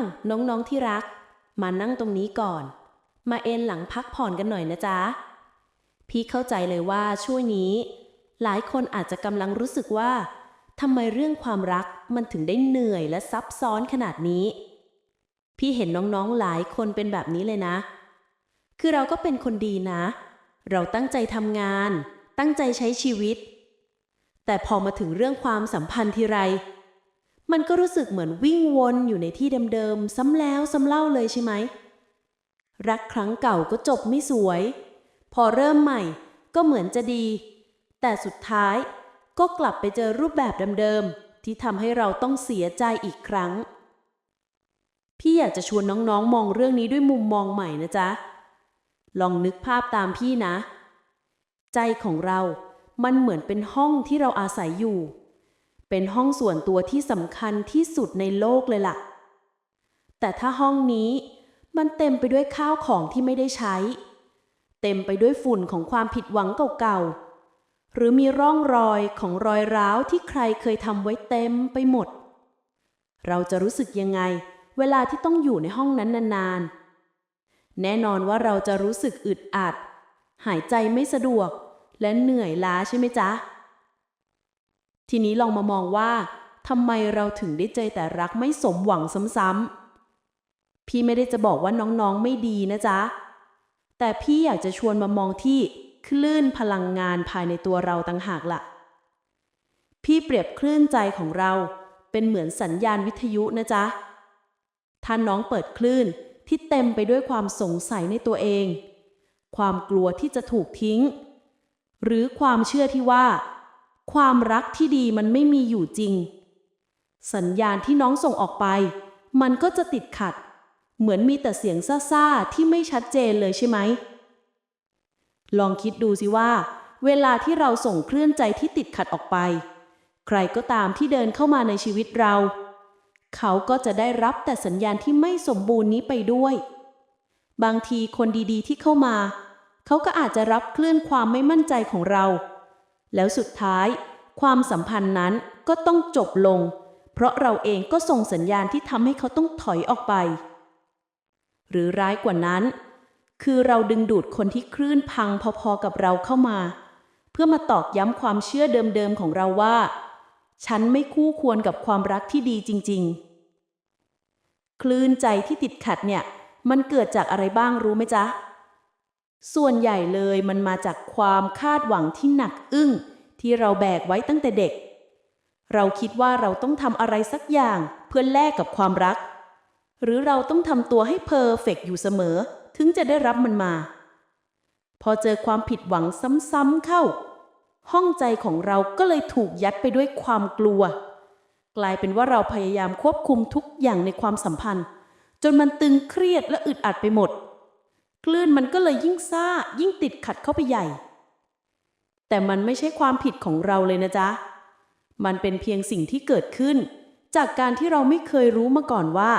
าน้องๆที่รัก มานั่งตรงนี้ก่อน มาเอนหลังพักผ่อนกันหน่อยนะจ๊ะ พี่เข้าใจเลยว่าช่วงนี้ หลายคนอาจจะกำลังรู้สึกว่าทำไมเรื่องความรักมันถึงได้เหนื่อยและซับซ้อนขนาดนี้ พี่เห็นน้องๆหลายคนเป็นแบบนี้เลยนะ คือเราก็เป็นคนดีนะ เราตั้งใจทำงาน ตั้งใจใช้ชีวิต แต่พอมาถึงเรื่องความสัมพันธ์ทีไร มันก็รู้สึกเหมือนวิ่งวนอยู่ในที่เดิมๆ ซ้ำแล้วซ้ำเล่าเลยใช่ไหม รักครั้งเก่าก็จบไม่สวย พอเริ่มใหม่ก็เหมือนจะดี แต่สุดท้ายก็กลับไปเจอรูปแบบเดิมๆ ที่ทำให้เราต้องเสียใจอีกครั้ง พี่อยากจะชวนน้องๆ มองเรื่องนี้ด้วยมุมมองใหม่นะจ๊ะ ลองนึกภาพตามพี่นะ ใจของเรา มันเหมือนเป็นห้องที่เราอาศัยอยู่ เป็นห้องส่วนตัวที่สำคัญที่สุดในโลกเลยล่ะ แต่ถ้าห้องนี้มันเต็มไปด้วยข้าวของที่ไม่ได้ใช้ เต็มไปด้วยฝุ่นของความผิดหวังเก่าๆ หรือมีร่องรอยของรอยร้าวที่ใครเคยทำไว้เต็มไปหมด เราจะรู้สึกยังไง เวลาที่ต้องอยู่ในห้องนั้นนานๆ แน่นอนว่าเราจะรู้สึกอึดอัด หายใจไม่สะดวก และเหนื่อยล้าใช่ไหมจ๊ะ ทีนี้ลองมามองว่าทำไมเราถึงได้เจอแต่รักไม่สมหวังซ้ำๆ พี่ไม่ได้จะบอกว่าน้องๆไม่ดีนะจ๊ะ แต่พี่อยากจะชวนมามองที่คลื่นพลังงานภายในตัวเราต่างหากล่ะ พี่เปรียบคลื่นใจของเราเป็นเหมือนสัญญาณวิทยุนะจ๊ะ ถ้าน้องเปิดคลื่นที่เต็มไปด้วยความสงสัยในตัวเอง ความกลัวที่จะถูกทิ้ง หรือความเชื่อที่ว่า ความรักที่ดีมันไม่มีอยู่จริง สัญญาณที่น้องส่งออกไป มันก็จะติดขัด เหมือนมีแต่เสียงซ่าๆที่ไม่ชัดเจนเลยใช่ไหม ลองคิดดูสิว่า เวลาที่เราส่งเคลื่อนใจที่ติดขัดออกไป ใครก็ตามที่เดินเข้ามาในชีวิตเรา เขาก็จะได้รับแต่สัญญาณที่ไม่สมบูรณ์นี้ไปด้วย บางทีคนดีๆที่เข้ามา เขาก็อาจจะรับคลื่นความไม่มั่นใจของเราแล้วสุดท้าย ความสัมพันธ์นั้นก็ต้องจบลง เพราะเราเองก็ส่งสัญญาณที่ทำให้เขาต้องถอยออกไป หรือร้ายกว่านั้น คือเราดึงดูดคนที่คลื่นพังพอๆกับเราเข้ามา เพื่อมาตอกย้ำความเชื่อเดิมๆของเราว่า ฉันไม่คู่ควรกับความรักที่ดีจริง ๆ คลื่นใจที่ติดขัดเนี่ยมันเกิดจากอะไรบ้างรู้ไหมจ๊ะ ส่วนใหญ่เลยมันมาจากความคาดหวังที่หนักอึ้ง ที่เราแบกไว้ตั้งแต่เด็ก เราคิดว่าเราต้องทำอะไรสักอย่างเพื่อแลกกับความรัก หรือเราต้องทำตัวให้เพอร์เฟกต์อยู่เสมอ ถึงจะได้รับมันมา พอเจอความผิดหวังซ้ำๆเข้า ห้องใจของเราก็เลยถูกยัดไปด้วยความกลัว กลายเป็นว่าเราพยายามควบคุมทุกอย่างในความสัมพันธ์ จนมันตึงเครียดและอึดอัดไปหมดคลื่นมันก็เลยยิ่งซ่ายิ่งติดขัดเข้าไปใหญ่ แต่มันไม่ใช่ความผิดของเราเลยนะจ๊ะ มันเป็นเพียงสิ่งที่เกิดขึ้น จากการที่เราไม่เคยรู้มาก่อนว่า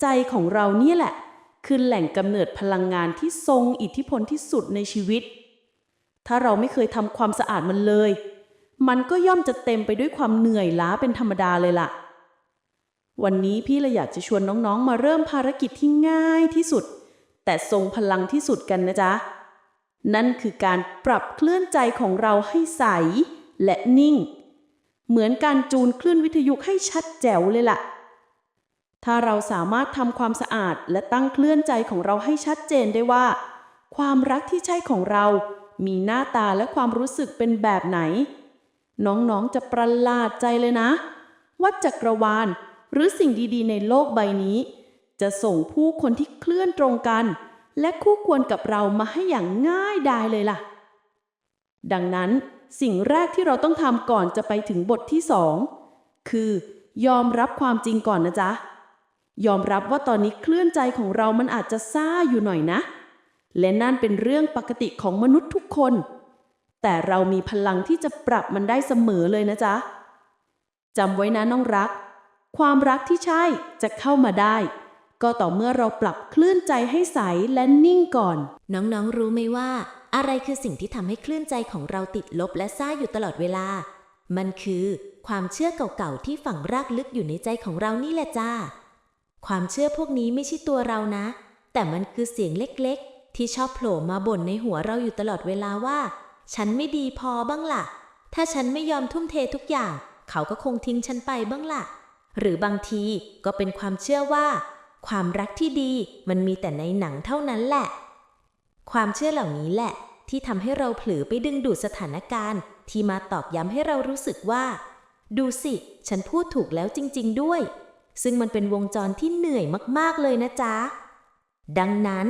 ใจของเราเนี่ยแหละ คือแหล่งกำเนิดพลังงานที่ทรงอิทธิพลที่สุดในชีวิต ถ้าเราไม่เคยทำความสะอาดมันเลย มันก็ย่อมจะเต็มไปด้วยความเหนื่อยล้าเป็นธรรมดาเลยล่ะ วันนี้พี่เลยอยากจะชวนน้องๆ มาเริ่มภารกิจที่ง่ายที่สุด แต่ทรงพลังที่สุดกันนะจ๊ะ นั่นคือการปรับเคลื่อนใจของเราให้ใส และนิ่ง เหมือนการจูนคลื่นวิทยุให้ชัดแจ๋วเลยล่ะ ถ้าเราสามารถทำความสะอาดและตั้งเคลื่อนใจของเราให้ชัดเจนได้ว่า ความรักที่ใช่ของเรา มีหน้าตาและความรู้สึกเป็นแบบไหน น้องๆจะประหลาดใจเลยนะ ว่าจักรวาลหรือสิ่งดีๆ ในโลกใบนี้ จะส่งผู้คนที่เคลื่อนตรงกัน และคู่ควรกับเรามาให้อย่างง่ายดายเลยล่ะ ดังนั้นสิ่งแรกที่เราต้องทำก่อนจะไปถึงบทที่สองคือยอมรับความจริงก่อนนะจ๊ะ ยอมรับว่าตอนนี้เคลื่อนใจของเรามันอาจจะซ่าอยู่หน่อยนะ และนั่นเป็นเรื่องปกติของมนุษย์ทุกคน แต่เรามีพลังที่จะปรับมันได้เสมอเลยนะจ๊ะจำไว้นะน้องรัก ความรักที่ใช่จะเข้ามาได้ ก็ต่อเมื่อเราปรับคลื่นใจให้ใสและนิ่งก่อน น้องๆรู้ไหมว่า อะไรคือสิ่งที่ทำให้คลื่นใจของเราติดลบและซ่าอยู่ตลอดเวลา มันคือความเชื่อเก่าๆที่ฝังรากลึกอยู่ในใจของเรานี่แหละจ้า ความเชื่อพวกนี้ไม่ใช่ตัวเรานะ แต่มันคือเสียงเล็กๆ ที่ชอบโผล่มาบ่นในหัวเราอยู่ตลอดเวลาว่า ฉันไม่ดีพอบ้างล่ะ ถ้าฉันไม่ยอมทุ่มเททุกอย่าง เขาก็คงทิ้งฉันไปบ้างล่ะ หรือบางทีก็เป็นความเชื่อว่า ความรักที่ดีมันมีแต่ในหนังเท่านั้นแหละ ความเชื่อเหล่านี้แหละ ที่ทำให้เราเผลอไปดึงดูดสถานการณ์ ที่มาตอกย้ำให้เรารู้สึกว่า ดูสิ ฉันพูดถูกแล้วจริง ๆ ด้วย ซึ่งมันเป็นวงจรที่เหนื่อยมากๆเลยนะจ๊ะ ดังนั้น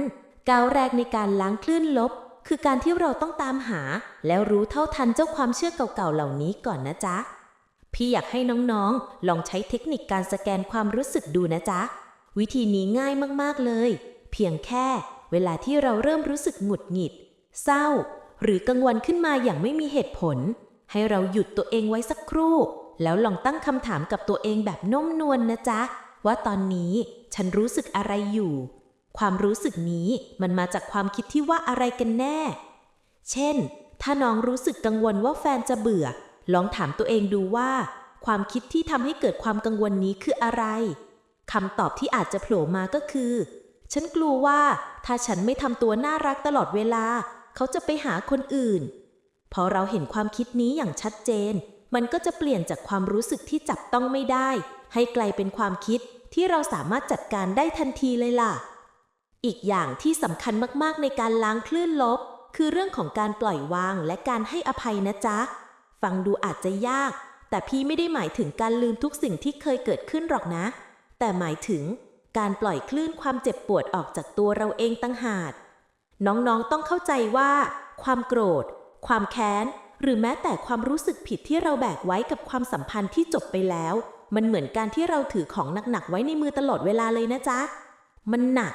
ก้าวแรกในการล้างคลื่นลบ คือการที่เราต้องตามหา แล้วรู้เท่าทันเจ้าความเชื่อเก่าๆเหล่านี้ก่อนนะจ๊ะพี่อยากให้น้องๆ ลองใช้เทคนิคการสแกนความรู้สึกดูนะจ๊ะ วิธีนี้ง่ายมากๆเลย เพียงแค่เวลาที่เราเริ่มรู้สึกหงุดหงิด เศร้า หรือกังวลขึ้นมาอย่างไม่มีเหตุผล ให้เราหยุดตัวเองไว้สักครู่ แล้วลองตั้งคำถามกับตัวเองแบบนุ่มนวลนนะจ๊ะ ว่าตอนนี้ฉันรู้สึกอะไรอยู่ ความรู้สึกนี้มันมาจากความคิดที่ว่าอะไรกันแน่ เช่น ถ้าน้องรู้สึกกังวลว่าแฟนจะเบื่อ ลองถามตัวเองดูว่า ความคิดที่ทำให้เกิดความกังวลนี้คืออะไร คำตอบที่อาจจะโผล่มาก็คือ ฉันกลัวว่าถ้าฉันไม่ทำตัวน่ารักตลอดเวลา เขาจะไปหาคนอื่น พอเราเห็นความคิดนี้อย่างชัดเจน มันก็จะเปลี่ยนจากความรู้สึกที่จับต้องไม่ได้ ให้กลายเป็นความคิดที่เราสามารถจัดการได้ทันทีเลยล่ะ อีกอย่างที่สำคัญมากๆในการล้างคลื่นลบ คือเรื่องของการปล่อยวางและการให้อภัยนะจ๊ะ ฟังดูอาจจะยาก แต่พี่ไม่ได้หมายถึงการลืมทุกสิ่งที่เคยเกิดขึ้นหรอกนะ แต่หมายถึงการปล่อยคลื่นความเจ็บปวดออกจากตัวเราเองตั้งหากน้องๆต้องเข้าใจว่า ความโกรธ ความแค้น หรือแม้แต่ความรู้สึกผิดที่เราแบกไว้กับความสัมพันธ์ที่จบไปแล้ว มันเหมือนการที่เราถือของหนักๆไว้ในมือตลอดเวลาเลยนะจ๊ะ มันหนัก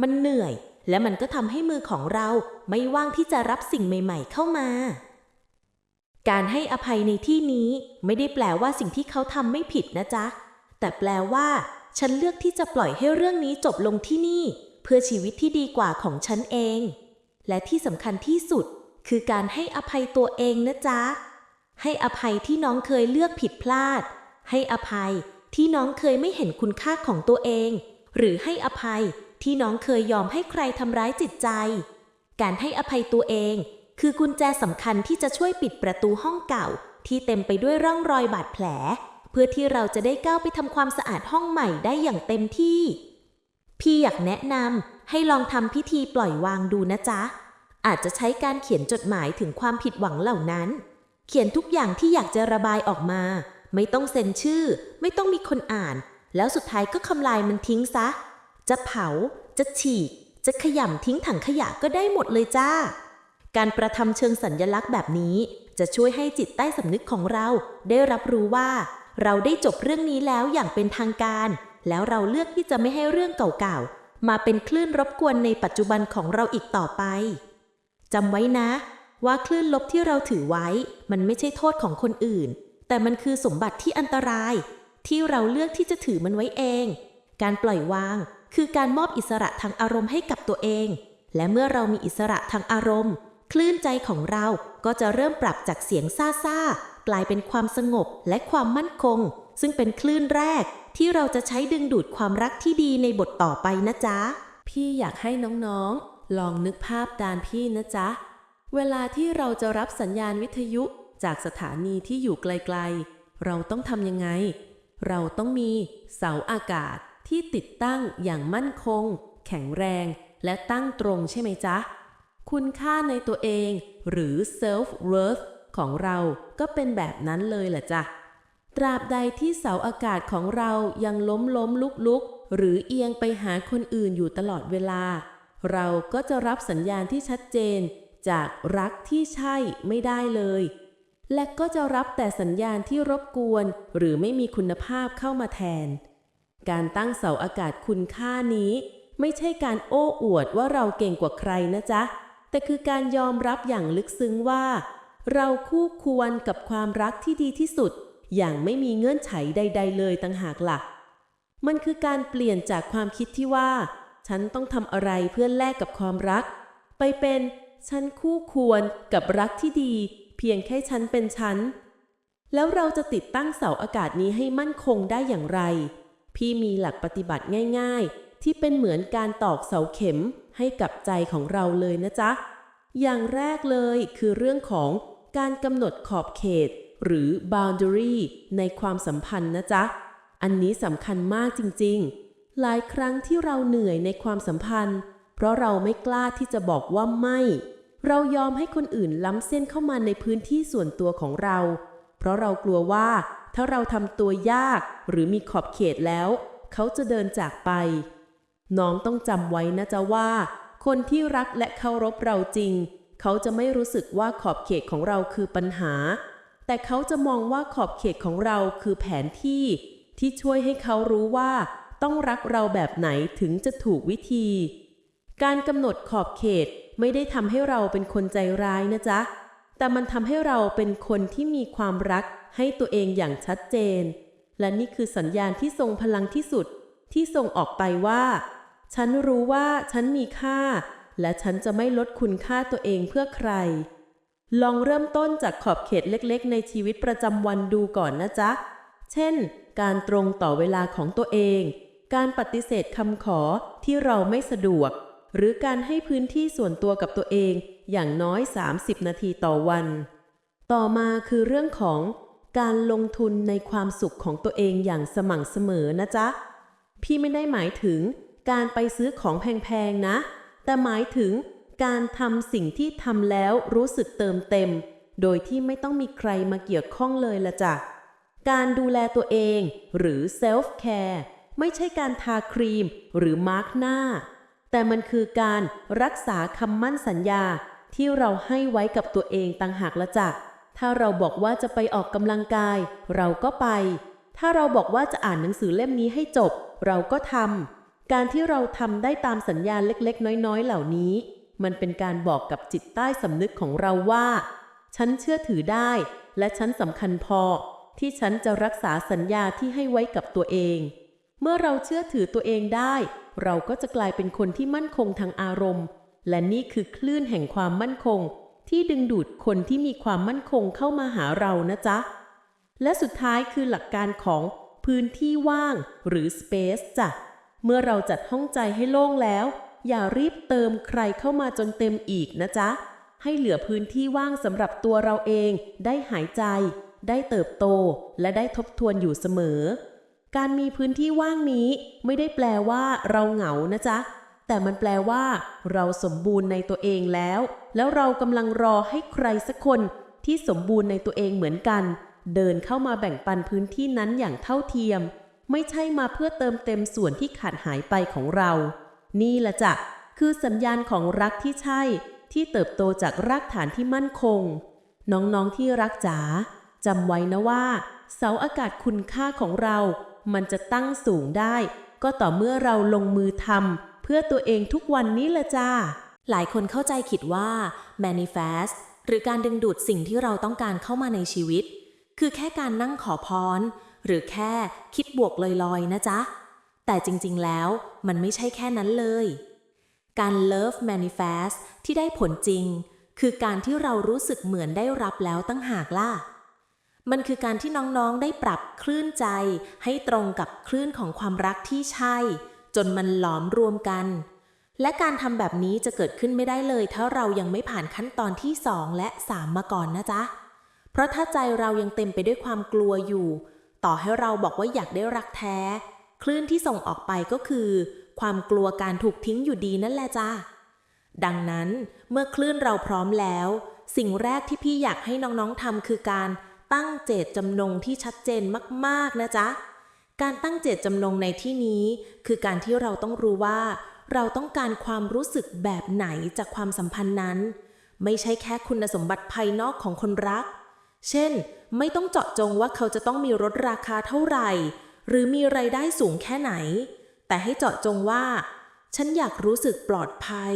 มันเหนื่อย และมันก็ทำให้มือของเราไม่ว่างที่จะรับสิ่งใหม่ ๆ เข้ามา การให้อภัยในที่นี้ไม่ได้แปลว่าสิ่งที่เขาทำไม่ผิดนะจ๊ะ แต่แปลว่า ฉันเลือกที่จะปล่อยให้เรื่องนี้จบลงที่นี่ เพื่อชีวิตที่ดีกว่าของฉันเอง และที่สำคัญที่สุด คือการให้อภัยตัวเองนะจ๊ะ ให้อภัยที่น้องเคยเลือกผิดพลาด ให้อภัยที่น้องเคยไม่เห็นคุณค่าของตัวเอง หรือให้อภัยที่น้องเคยยอมให้ใครทำร้ายจิตใจ การให้อภัยตัวเอง คือกุญแจสำคัญที่จะช่วยปิดประตูห้องเก่า ที่เต็มไปด้วยร่องรอยบาดแผล เพื่อที่เราจะได้ก้าวไปทำความสะอาดห้องใหม่ได้อย่างเต็มที่ พี่อยากแนะนำให้ลองทำพิธีปล่อยวางดูนะจ๊ะ อาจจะใช้การเขียนจดหมายถึงความผิดหวังเหล่านั้น เขียนทุกอย่างที่อยากจะระบายออกมา ไม่ต้องเซ็นชื่อ ไม่ต้องมีคนอ่าน แล้วสุดท้ายก็คำลายมันทิ้งซะ จะเผา จะฉีก จะขยำทิ้งถังขยะก็ได้หมดเลยจ้า การประทำเชิงสัญญลักษณ์แบบนี้จะช่วยให้จิตใต้สำนึกของเราได้รับรู้ว่า เราได้จบเรื่องนี้แล้วอย่างเป็นทางการ แล้วเราเลือกที่จะไม่ให้เรื่องเก่าๆ มาเป็นคลื่นรบกวนในปัจจุบันของเราอีกต่อไปจำไว้นะ ว่าคลื่นลบที่เราถือไว้ มันไม่ใช่โทษของคนอื่น แต่มันคือสมบัติที่อันตราย ที่เราเลือกที่จะถือมันไว้เอง การปล่อยวาง คือการมอบอิสระทางอารมณ์ให้กับตัวเอง และเมื่อเรามีอิสระทางอารมณ์ คลื่นใจของเราก็จะเริ่มปรับจากเสียงซ่าซ่า กลายเป็นความสงบและความมั่นคง ซึ่งเป็นคลื่นแรก ที่เราจะใช้ดึงดูดความรักที่ดีในบทต่อไปนะจ๊ะ พี่อยากให้น้องๆ ลองนึกภาพตามพี่นะจ๊ะ เวลาที่เราจะรับสัญญาณวิทยุจากสถานีที่อยู่ไกลๆ เราต้องทำยังไง เราต้องมีเสาอากาศที่ติดตั้งอย่างมั่นคง แข็งแรง และตั้งตรงใช่ไหมจ๊ะ คุณค่าในตัวเอง หรือ self worth ของเราก็เป็นแบบนั้นเลยแหละจ้ะ ตราบใดที่เสาอากาศของเรายังล้มล้มลุกลุกหรือเอียงไปหาคนอื่นอยู่ตลอดเวลา เราก็จะรับสัญญาณที่ชัดเจน จากรักที่ใช่ไม่ได้เลย และก็จะรับแต่สัญญาณที่รบกวน หรือไม่มีคุณภาพเข้ามาแทน การตั้งเสาอากาศคุณค่านี้ ไม่ใช่การโอ้อวดว่าเราเก่งกว่าใครนะจ๊ะ แต่คือการยอมรับอย่างลึกซึ้งว่า เราคู่ควรกับความรักที่ดีที่สุด อย่างไม่มีเงื่อนไขใด ๆ เลยต่างหากล่ะ มันคือการเปลี่ยนจากความคิดที่ว่า ฉันต้องทำอะไรเพื่อแลกกับความรัก ไปเป็นฉันคู่ควรกับรักที่ดี เพียงแค่ฉันเป็นฉัน แล้วเราจะติดตั้งเสาอากาศนี้ให้มั่นคงได้อย่างไร พี่มีหลักปฏิบัติง่าย ๆ ที่เป็นเหมือนการตอกเสาเข็มให้กับใจของเราเลยนะจ๊ะอย่างแรกเลยคือเรื่องของ การกำหนดขอบเขต หรือ boundary ในความสัมพันธ์นะจ๊ะ อันนี้สำคัญมากจริงๆ หลายครั้งที่เราเหนื่อยในความสัมพันธ์ เพราะเราไม่กล้าที่จะบอกว่าไม่ เรายอมให้คนอื่นล้ำเส้นเข้ามาในพื้นที่ส่วนตัวของเรา เพราะเรากลัวว่า ถ้าเราทำตัวยาก หรือมีขอบเขตแล้ว เขาจะเดินจากไป น้องต้องจำไว้นะจ๊ะว่า คนที่รักและเคารพเราจริง เขาจะไม่รู้สึกว่าขอบเขตของเราคือปัญหา แต่เขาจะมองว่าขอบเขตของเราคือแผนที่ ที่ช่วยให้เขารู้ว่า ต้องรักเราแบบไหนถึงจะถูกวิธี การกำหนดขอบเขตไม่ได้ทำให้เราเป็นคนใจร้ายนะจ๊ะ แต่มันทำให้เราเป็นคนที่มีความรักให้ตัวเองอย่างชัดเจน และนี่คือสัญญาณที่ทรงพลังที่สุด ที่ส่งออกไปว่า ฉันรู้ว่าฉันมีค่า และฉันจะไม่ลดคุณค่าตัวเองเพื่อใคร ลองเริ่มต้นจากขอบเขตเล็กๆ ในชีวิตประจำวันดูก่อนนะจ๊ะ เช่น การตรงต่อเวลาของตัวเอง การปฏิเสธคำขอที่เราไม่สะดวก หรือการให้พื้นที่ส่วนตัวกับตัวเองอย่างน้อย 30 นาทีต่อวัน ต่อมาคือเรื่องของการลงทุนในความสุขของตัวเองอย่างสม่ำเสมอนะจ๊ะ พี่ไม่ได้หมายถึงการไปซื้อของแพงๆนะ แต่หมายถึงการทำสิ่งที่ทำแล้วรู้สึกเติมเต็ม โดยที่ไม่ต้องมีใครมาเกี่ยวข้องเลยละจ้ะ การดูแลตัวเองหรือ self care ไม่ใช่การทาครีมหรือมาร์กหน้า แต่มันคือการรักษาคำมั่นสัญญาที่เราให้ไว้กับตัวเองต่างหากละจ้ะ ถ้าเราบอกว่าจะไปออกกำลังกาย เราก็ไป ถ้าเราบอกว่าจะอ่านหนังสือเล่มนี้ให้จบ เราก็ทำ การที่เราทำได้ตามสัญญาณเล็กๆ น้อยๆ เหล่านี้ มันเป็นการบอกกับจิตใต้สำนึกของเราว่า ฉันเชื่อถือได้ และฉันสำคัญพอ ที่ฉันจะรักษาสัญญาที่ให้ไว้กับตัวเอง เมื่อเราเชื่อถือตัวเองได้ เราก็จะกลายเป็นคนที่มั่นคงทางอารมณ์ และนี่คือคลื่นแห่งความมั่นคง ที่ดึงดูดคนที่มีความมั่นคงเข้ามาหาเรานะจ๊ะ และสุดท้ายคือหลักการของพื้นที่ว่างหรือ space จ้ะ เมื่อเราจัดห้องใจให้โล่งแล้ว อย่ารีบเติมใครเข้ามาจนเต็มอีกนะจ๊ะ ให้เหลือพื้นที่ว่างสำหรับตัวเราเอง ได้หายใจ ได้เติบโต และได้ทบทวนอยู่เสมอ การมีพื้นที่ว่างนี้ไม่ได้แปลว่าเราเหงานะจ๊ะ แต่มันแปลว่า เราสมบูรณ์ในตัวเองแล้ว แล้วเรากำลังรอให้ใครสักคน ที่สมบูรณ์ในตัวเองเหมือนกัน เดินเข้ามาแบ่งปันพื้นที่นั้นอย่างเท่าเทียม ไม่ใช่มาเพื่อเติมเต็มส่วนที่ขาดหายไปของเรา นี่ละจ้ะคือสัญญาณของรักที่ใช่ ที่เติบโตจากรากฐานที่มั่นคง น้องๆที่รักจ๋าจำไว้นะว่า เสาอากาศคุณค่าของเรา มันจะตั้งสูงได้ ก็ต่อเมื่อเราลงมือทำเพื่อตัวเองทุกวันนี้ละจ้าหลายคนเข้าใจผิดว่า manifest หรือการดึงดูดสิ่งที่เราต้องการเข้ามาในชีวิต คือแค่การนั่งขอพร หรือแค่คิดบวกลอยๆ นะจ๊ะ แต่จริงๆ แล้วมันไม่ใช่แค่นั้นเลย การ love manifest ที่ได้ผลจริง คือการที่เรารู้สึกเหมือนได้รับแล้วตั้งหากล่ะ มันคือการที่น้องๆ ได้ปรับคลื่นใจ ให้ตรงกับคลื่นของความรักที่ใช่ จนมันหลอมรวมกัน และการทำแบบนี้จะเกิดขึ้นไม่ได้เลยถ้าเรายังไม่ผ่านขั้นตอนที่ 2 และ 3 มาก่อนนะจ๊ะเพราะถ้าใจเรายังเต็มไปด้วยความกลัวอยู่ ต่อให้เราบอกว่าอยากได้รักแท้ คลื่นที่ส่งออกไปก็คือ ความกลัวการถูกทิ้งอยู่ดีนั่นแหละจ้าดังนั้นเมื่อคลื่นเราพร้อมแล้ว สิ่งแรกที่พี่อยากให้น้องๆทำคือการตั้งเจตจำนงที่ชัดเจนมากๆนะจ๊ะ การตั้งเจตจำนงในที่นี้ คือการที่เราต้องรู้ว่า เราต้องการความรู้สึกแบบไหนจากความสัมพันธ์นั้น ไม่ใช่แค่คุณสมบัติภายนอกของคนรัก เช่น ไม่ต้องเจาะจงว่าเขาจะต้องมีรถราคาเท่าไหร่ หรือมีไรายได้สูงแค่ไหน แต่ให้เจาะจงว่า ฉันอยากรู้สึกปลอดภัย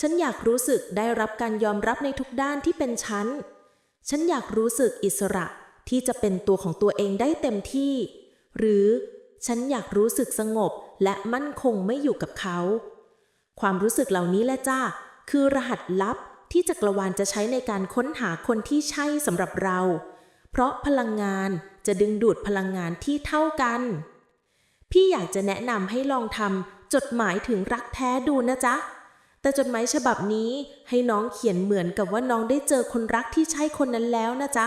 ฉันอยากรู้สึกได้รับการยอมรับในทุกด้านที่เป็นฉัน ฉันอยากรู้สึกอิสระที่จะเป็นตัวของตัวเองได้เต็มที่ หรือฉันอยากรู้สึกสงบและมั่นคงไม่อยู่กับเขา ความรู้สึกเหล่านี้แหละจ้าคือรหัสลับที่จักรวาลจะใช้ในการค้นหาคนที่ใช่สำหรับเรา เพราะพลังงานจะดึงดูดพลังงานที่เท่ากัน พี่อยากจะแนะนำให้ลองทำจดหมายถึงรักแท้ดูนะจ๊ะ แต่จดหมายฉบับนี้ให้น้องเขียนเหมือนกับว่าน้องได้เจอคนรักที่ใช่คนนั้นแล้วนะจ๊ะ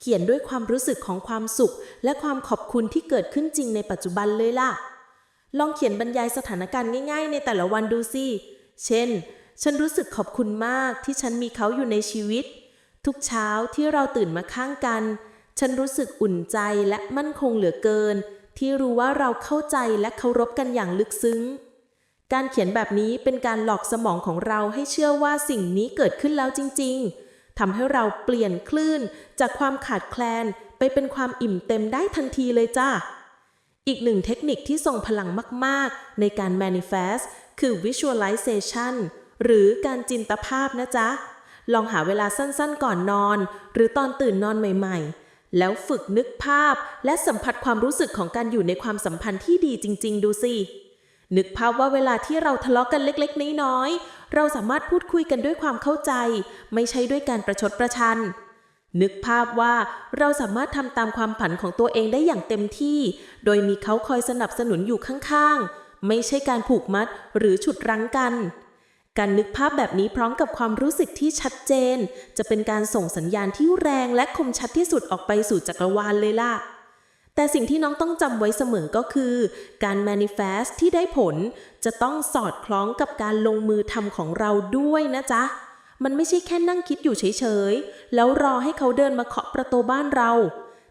เขียนด้วยความรู้สึกของความสุข และความขอบคุณที่เกิดขึ้นจริงในปัจจุบันเลยล่ะ ลองเขียนบรรยายสถานการณ์ง่ายๆ ในแต่ละวันดูสิ เช่น ฉันรู้สึกขอบคุณมากที่ฉันมีเขาอยู่ในชีวิต ทุกเช้าที่เราตื่นมาข้างกัน ฉันรู้สึกอุ่นใจและมั่นคงเหลือเกิน ที่รู้ว่าเราเข้าใจและเคารพกันอย่างลึกซึ้ง การเขียนแบบนี้เป็นการหลอกสมองของเราให้เชื่อว่าสิ่งนี้เกิดขึ้นแล้วจริง ๆทำให้เราเปลี่ยนคลื่น จากความขาดแคลนไปเป็นความอิ่มเต็มได้ทันทีเลยจ้าอีกหนึ่งเทคนิคที่ทรงพลังมาก ๆ ในการ manifest คือ visualization หรือการจินตภาพนะจ๊ะ ลองหาเวลาสั้นๆก่อนนอน หรือตอนตื่นนอนใหม่ ๆ แล้วฝึกนึกภาพและสัมผัสความรู้สึกของการอยู่ในความสัมพันธ์ที่ดีจริง ๆ ดูสิ นึกภาพว่าเวลาที่เราทะเลาะกันเล็กๆ น้อยๆ เราสามารถพูดคุยกันด้วยความเข้าใจ ไม่ใช่ด้วยการประชดประชันนึกภาพว่าเราสามารถทำตามความผันของตัวเองได้อย่างเต็มที่ โดยมีเขาคอยสนับสนุนอยู่ข้างๆ ไม่ใช่การผูกมัดหรือฉุดรั้งกัน การนึกภาพแบบนี้พร้อมกับความรู้สึกที่ชัดเจน จะเป็นการส่งสัญญาณที่แรงและคมชัดที่สุดออกไปสู่จักรวาลเลยล่ะ แต่สิ่งที่น้องต้องจำไว้เสมอก็คือ การ manifest ที่ได้ผล จะต้องสอดคล้องกับการลงมือทำของเราด้วยนะจ๊ะ มันไม่ใช่แค่นั่งคิดอยู่เฉยๆ แล้วรอให้เขาเดินมาเคาะประตูบ้านเรา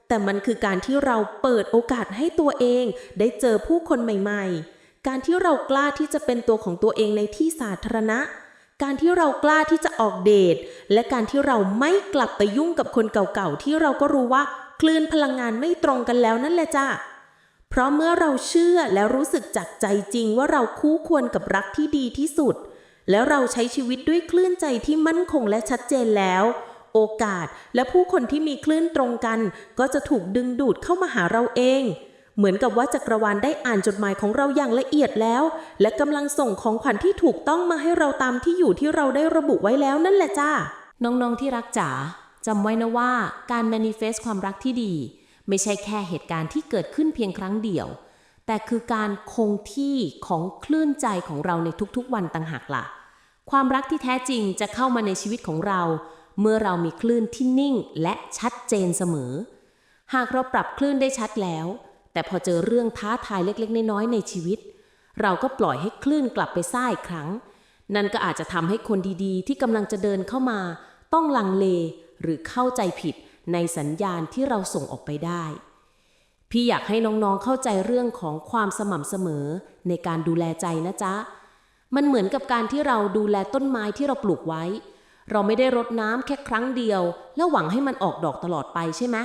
แต่มันคือการที่เราเปิดโอกาสให้ตัวเอง ได้เจอผู้คนใหม่ ๆ การที่เรากล้าที่จะเป็นตัวของตัวเองในที่สาธารณะ การที่เรากล้าที่จะออกเดท และการที่เราไม่กลับไปยุ่งกับคนเก่าๆ ที่เราก็รู้ว่าคลื่นพลังงานไม่ตรงกันแล้วนั่นแหละจ้ะเพราะเมื่อเราเชื่อและรู้สึกจากใจจริงว่าเราคู่ควรกับรักที่ดีที่สุด แล้วเราใช้ชีวิตด้วยคลื่นใจที่มั่นคงและชัดเจนแล้ว โอกาสและผู้คนที่มีคลื่นตรงกัน ก็จะถูกดึงดูดเข้ามาหาเราเอง เหมือนกับว่าจักรวาลได้อ่านจดหมายของเราอย่างละเอียดแล้ว และกำลังส่งของขวัญที่ถูกต้องมาให้เราตามที่อยู่ที่เราได้ระบุไว้แล้วนั่นแหละจ้าน้องๆที่รักจ๋าจำไว้นะว่าการ manifest ความรักที่ดี ไม่ใช่แค่เหตุการณ์ที่เกิดขึ้นเพียงครั้งเดียว แต่คือการคงที่ของคลื่นใจของเราในทุกๆ วันต่างหากล่ะ ความรักที่แท้จริงจะเข้ามาในชีวิตของเรา เมื่อเรามีคลื่นที่นิ่งและชัดเจนเสมอ หากเราปรับคลื่นได้ชัดแล้ว แต่พอเจอเรื่องท้าทายเล็กๆน้อยๆในชีวิต เราก็ปล่อยให้คลื่นกลับไปซ่าอีกครั้ง นั่นก็อาจจะทำให้คนดีๆ ที่กำลังจะเดินเข้ามา ต้องลังเลหรือเข้าใจผิดในสัญญาณที่เราส่งออกไปได้ พี่อยากให้น้องๆเข้าใจเรื่องของความสม่ำเสมอในการดูแลใจนะจ๊ะ มันเหมือนกับการที่เราดูแลต้นไม้ที่เราปลูกไว้ เราไม่ได้รดน้ำแค่ครั้งเดียว แล้วหวังให้มันออกดอกตลอดไปใช่ไหม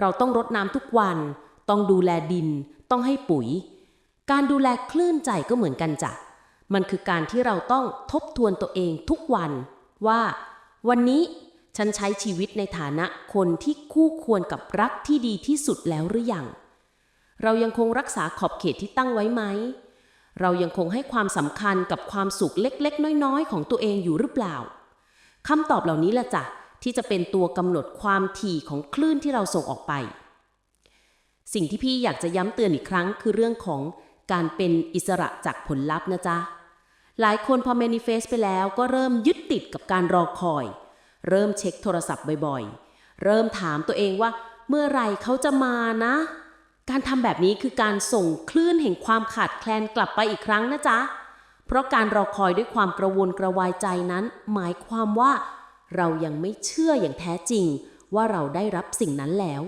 เราต้องรดน้ำทุกวัน ต้องดูแลดิน ต้องให้ปุ๋ย การดูแลคลื่นใจก็เหมือนกันจ้ะ มันคือการที่เราต้องทบทวนตัวเองทุกวันว่า วันนี้ฉันใช้ชีวิตในฐานะคนที่คู่ควรกับรักที่ดีที่สุดแล้วหรือยัง เรายังคงรักษาขอบเขตที่ตั้งไว้ไหม เรายังคงให้ความสำคัญกับความสุขเล็กๆ น้อยๆ ของตัวเองอยู่หรือเปล่าคำตอบเหล่านี้แหละจ้ะที่จะเป็นตัวกำหนดความถี่ของคลื่นที่เราส่งออกไป สิ่งที่พี่อยากจะย้ำเตือนอีกครั้ง คือเรื่องของการเป็นอิสระจากผลลัพธ์นะจ๊ะ หลายคนพอ manifest ไปแล้วก็เริ่มยึดติดกับการรอคอย เริ่มเช็คโทรศัพท์บ่อยๆ เริ่มถามตัวเองว่า เมื่อไรเขาจะมานะ การทำแบบนี้คือการส่งคลื่นแห่งความขาดแคลนกลับไปอีกครั้งนะจ๊ะ เพราะการรอคอยด้วยความกระวนกระวายใจนั้น หมายความว่า เรายังไม่เชื่ออย่างแท้จริง ว่าเราได้รับสิ่งนั้นแล้ว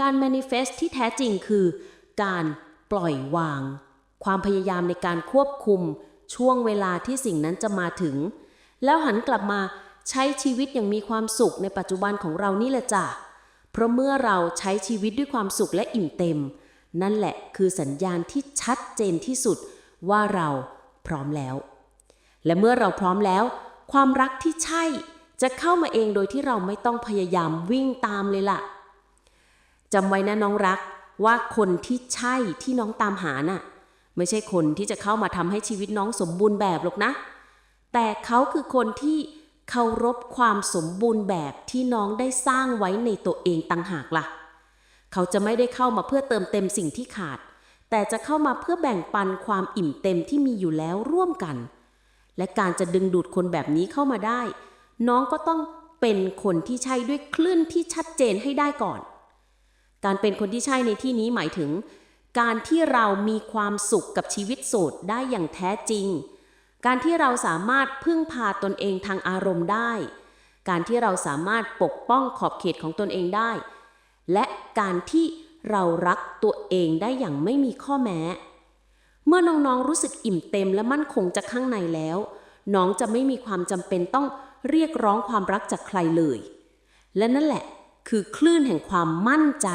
การ manifest ที่แท้จริงคือ การปล่อยวาง ความพยายามในการควบคุมช่วงเวลาที่สิ่งนั้นจะมาถึง แล้วหันกลับมาใช้ชีวิตอย่างมีความสุขในปัจจุบันของเรานี่แหละจ้ะ เพราะเมื่อเราใช้ชีวิตด้วยความสุขและอิ่มเต็ม นั่นแหละคือสัญญาณที่ชัดเจนที่สุดว่าเราพร้อมแล้ว และเมื่อเราพร้อมแล้ว ความรักที่ใช่จะเข้ามาเองโดยที่เราไม่ต้องพยายามวิ่งตามเลยล่ะ จำไว้นะน้องรักว่าคนที่ใช่ที่น้องตามหาน่ะ ไม่ใช่คนที่จะเข้ามาทำให้ชีวิตน้องสมบูรณ์แบบหรอกนะ แต่เขาคือคนที่เคารพความสมบูรณ์แบบที่น้องได้สร้างไว้ในตัวเองต่างหากล่ะ เขาจะไม่ได้เข้ามาเพื่อเติมเต็มสิ่งที่ขาด แต่จะเข้ามาเพื่อแบ่งปันความอิ่มเต็มที่มีอยู่แล้วร่วมกัน และการจะดึงดูดคนแบบนี้เข้ามาได้ น้องก็ต้องเป็นคนที่ใช่ด้วยคลื่นที่ชัดเจนให้ได้ก่อน การเป็นคนที่ใช่ในที่นี้หมายถึง การที่เรามีความสุขกับชีวิตโสดได้อย่างแท้จริง การที่เราสามารถพึ่งพาตนเองทางอารมณ์ได้ การที่เราสามารถปกป้องขอบเขตของตนเองได้ และการที่เรารักตัวเองได้อย่างไม่มีข้อแม้ เมื่อน้องๆรู้สึกอิ่มเต็มและมั่นคงจากข้างในแล้ว น้องจะไม่มีความจำเป็นต้องเรียกร้องความรักจากใครเลย และนั่นแหละ คือคลื่นแห่งความมั่นใจ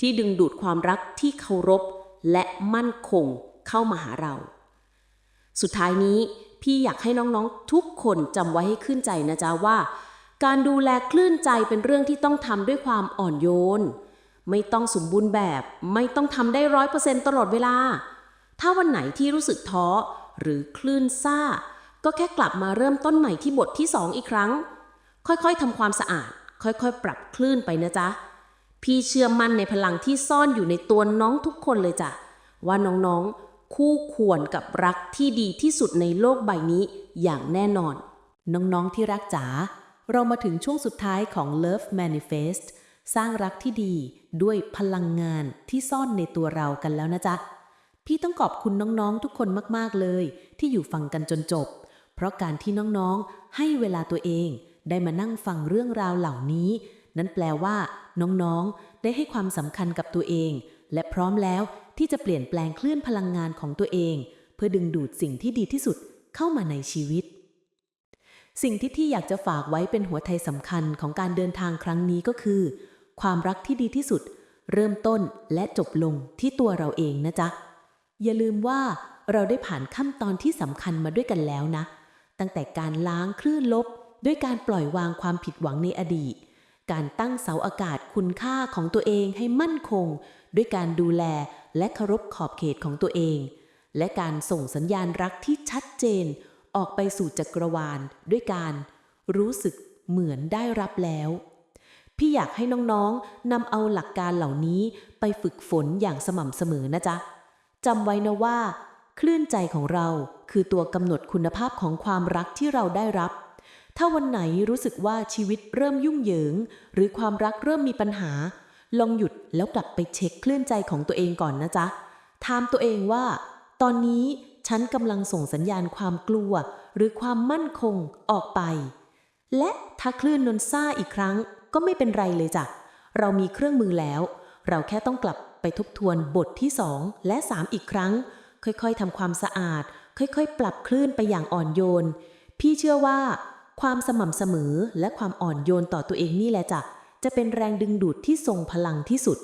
ที่ดึงดูดความรักที่เคารพ และมั่นคงเข้ามาหาเรา สุดท้ายนี้พี่อยากให้น้องๆทุกคนจำไว้ให้ขึ้นใจนะจ๊ะว่า การดูแลคลื่นใจเป็นเรื่องที่ต้องทำด้วยความอ่อนโยน ไม่ต้องสมบูรณ์แบบ ไม่ต้องทำได้ร้อยเปอร์เซ็นตลอดเวลา ถ้าวันไหนที่รู้สึกท้อหรือคลื่นซ่า ก็แค่กลับมาเริ่มต้นใหม่ที่บทที่สองอีกครั้ง ค่อยๆทำความสะอาด ค่อยๆ ปรับคลื่นไปนะจ๊ะ พี่เชื่อมั่นในพลังที่ซ่อนอยู่ในตัวน้องทุกคนเลยจ้ะ ว่าน้องๆ คู่ควรกับรักที่ดีที่สุดในโลกใบนี้อย่างแน่นอน น้องๆที่รักจ๋า เรามาถึงช่วงสุดท้ายของ Love Manifest สร้างรักที่ดีด้วยพลังงานที่ซ่อนในตัวเรากันแล้วนะจ๊ะ พี่ต้องขอบคุณน้องๆทุกคนมากๆเลย ที่อยู่ฟังกันจนจบ เพราะการที่น้องๆ ให้เวลาตัวเอง ได้มานั่งฟังเรื่องราวเหล่านี้ นั้นแปลว่าน้องๆ ได้ให้ความสำคัญกับตัวเอง และพร้อมแล้วที่จะเปลี่ยนแปลงคลื่นพลังงานของตัวเอง เพื่อดึงดูดสิ่งที่ดีที่สุดเข้ามาในชีวิต สิ่งที่ที่อยากจะฝากไว้เป็นหัวใจสำคัญของการเดินทางครั้งนี้ก็คือ ความรักที่ดีที่สุด เริ่มต้นและจบลงที่ตัวเราเองนะจ๊ะอย่าลืมว่าเราได้ผ่านขั้นตอนที่สำคัญมาด้วยกันแล้วนะ ตั้งแต่การล้างคลื่นลบ ด้วยการปล่อยวางความผิดหวังในอดีต การตั้งเสาอากาศคุณค่าของตัวเองให้มั่นคง ด้วยการดูแลและเคารพขอบเขตของตัวเอง และการส่งสัญญาณรักที่ชัดเจน ออกไปสู่จักรวาล ด้วยการรู้สึกเหมือนได้รับแล้ว พี่อยากให้น้องๆนำเอาหลักการเหล่านี้ไปฝึกฝนอย่างสม่ำเสมอนะจ๊ะจำไว้นะว่า คลื่นใจของเราคือตัวกำหนดคุณภาพของความรักที่เราได้รับ ถ้าวันไหนรู้สึกว่าชีวิตเริ่มยุ่งเหยิง หรือความรักเริ่มมีปัญหา ลองหยุดแล้วกลับไปเช็คคลื่นใจของตัวเองก่อนนะจ๊ะ ถามตัวเองว่า ตอนนี้ฉันกำลังส่งสัญญาณความกลัว หรือความมั่นคงออกไป และถ้าคลื่นนนซ่าอีกครั้งก็ไม่เป็นไรเลยจ้ะ เรามีเครื่องมือแล้ว เราแค่ต้องกลับไปทบทวนบทที่ 2 และ 3 อีกครั้ง ค่อยๆทำความสะอาด ค่อยๆ ปรับคลื่นไปอย่างอ่อนโยน พี่เชื่อว่า ความสม่ำเสมอและความอ่อนโยนต่อตัวเองนี่แหละจ้ะจะเป็นแรงดึงดูดที่ทรงพลังที่สุด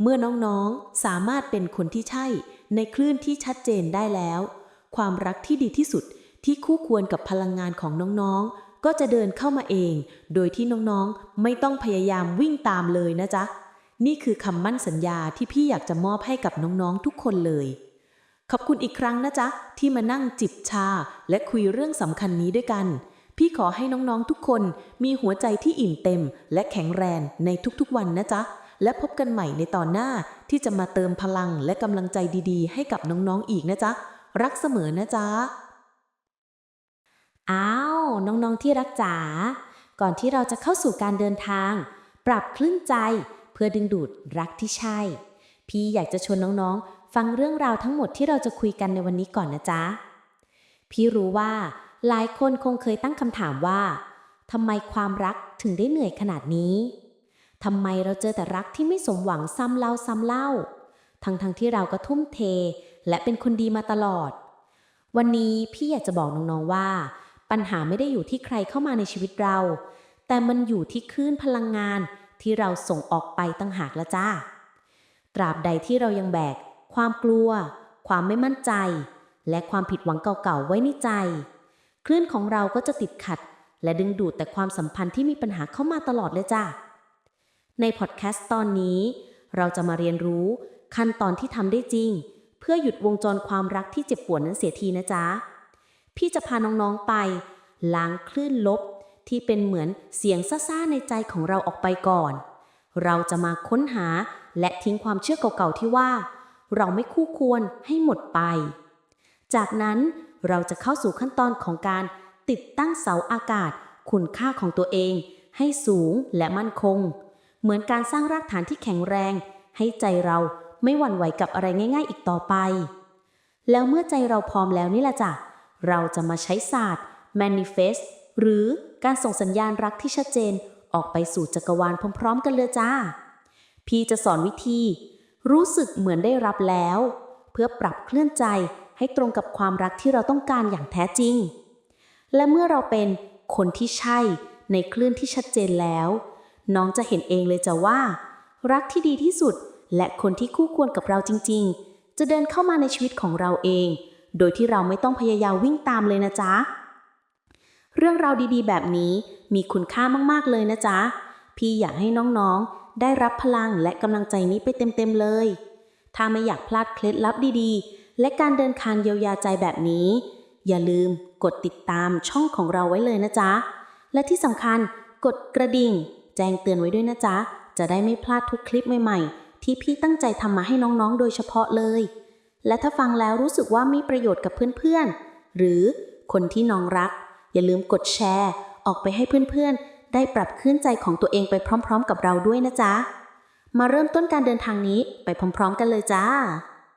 เมื่อน้องๆสามารถเป็นคนที่ใช่ ในคลื่นที่ชัดเจนได้แล้ว ความรักที่ดีที่สุดที่คู่ควรกับพลังงานของน้องๆ ก็จะเดินเข้ามาเอง โดยที่น้องๆ ไม่ต้องพยายามวิ่งตามเลยนะจ๊ะ นี่คือคำมั่นสัญญาที่พี่อยากจะมอบให้กับน้องๆ ทุกคนเลย ขอบคุณอีกครั้งนะจ๊ะ ที่มานั่งจิบชาและคุยเรื่องสำคัญนี้ด้วยกัน พี่ขอให้น้องๆทุกคนมีหัวใจที่อิ่มเต็ม และแข็งแรงในทุกๆวันนะจ๊ะ และพบกันใหม่ในตอนหน้าที่จะมาเติมพลังและกำลังใจดีๆ ให้กับน้องๆอีกนะจ๊ะ รักเสมอนะจ๊ะ อ้าว น้องๆที่รักจ๋า ก่อนที่เราจะเข้าสู่การเดินทาง ปรับคลื่นใจเพื่อดึงดูดรักที่ใช่ พี่อยากจะชวนน้องๆ ฟังเรื่องราวทั้งหมดที่เราจะคุยกันในวันนี้ก่อนนะจ๊ะ พี่รู้ว่า หลายคนคงเคยตั้งคำถามว่าทำไมความรักถึงได้เหนื่อยขนาดนี้ทำไมเราเจอแต่รักที่ไม่สมหวังซ้ำเล่าซ้ำเล่า ทั้งๆทที่เราก็ทุ่มเท และเป็นคนดีมาตลอด วันนี้พี่อยากจะบอกน้องๆว่า ปัญหาไม่ได้อยู่ที่ใครเข้ามาในชีวิตเรา แต่มันอยู่ที่คลื่นพลังงานที่เราส่งออกไปตั้งหากละจ้า ตราบใดที่เรายังแบก ความกลัว ความไม่มั่นใจ และความผิดหวังเก่าๆไว้ในใจ คลื่นของเราก็จะติดขัด และดึงดูดแต่ความสัมพันธ์ที่มีปัญหาเข้ามาตลอดเลยจ้าในพอดแคสต์ตอนนี้ เราจะมาเรียนรู้ขั้นตอนที่ทำได้จริง เพื่อหยุดวงจรความรักที่เจ็บปวดนั้นเสียทีนะจ๊ะพี่จะพาน้องๆไปล้างคลื่นลบ ที่เป็นเหมือนเสียงซ่าๆในใจของเราออกไปก่อน เราจะมาค้นหาและทิ้งความเชื่อเก่าๆที่ว่า เราไม่คู่ควรให้หมดไป จากนั้น เราจะเข้าสู่ขั้นตอนของการติดตั้งเสาอากาศ คุณค่าของตัวเอง ให้สูงและมั่นคง เหมือนการสร้างรากฐานที่แข็งแรง ให้ใจเราไม่หวั่นไหวกับอะไรง่าย ๆ อีกต่อไป แล้วเมื่อใจเราพร้อมแล้วนี่แหละจ้ะเราจะมาใช้ศาสตร์ manifest หรือการส่งสัญญาณรักที่ชัดเจนออกไปสู่จักรวาลพร้อม ๆ กันเลยจ้า พี่จะสอนวิธี รู้สึกเหมือนได้รับแล้ว เพื่อปรับเคลื่อนใจ ให้ตรงกับความรักที่เราต้องการอย่างแท้จริง และเมื่อเราเป็นคนที่ใช่ในคลื่นที่ชัดเจนแล้ว น้องจะเห็นเองเลยจะว่า รักที่ดีที่สุดและคนที่คู่ควรกับเราจริง ๆ จะเดินเข้ามาในชีวิตของเราเอง โดยที่เราไม่ต้องพยายามวิ่งตามเลยนะจ๊ะ เรื่องราวดีๆ แบบนี้มีคุณค่ามากๆเลยนะจ๊ะ พี่อยากให้น้องๆ ได้รับพลังและกำลังใจนี้ไปเต็มๆเลย ถ้าไม่อยากพลาดเคล็ดลับดีๆ และการเดินทางเยียวยาใจแบบนี้ อย่าลืมกดติดตามช่องของเราไว้เลยนะจ๊ะ และที่สำคัญกดกระดิ่ง แจ้งเตือนไว้ด้วยนะจ๊ะ จะได้ไม่พลาดทุกคลิปใหม่ๆ ที่พี่ตั้งใจทำมาให้น้องๆ โดยเฉพาะเลย และถ้าฟังแล้วรู้สึกว่ามีประโยชน์กับเพื่อนๆ หรือคนที่น้องรัก อย่าลืมกดแชร์ ออกไปให้เพื่อนๆ ได้ปรับเคลื่อนใจของตัวเองไปพร้อม ๆ กับเราด้วยนะจ๊ะ มาเริ่มต้นการเดินทางนี้ไปพร้อม ๆ กันเลยจ้า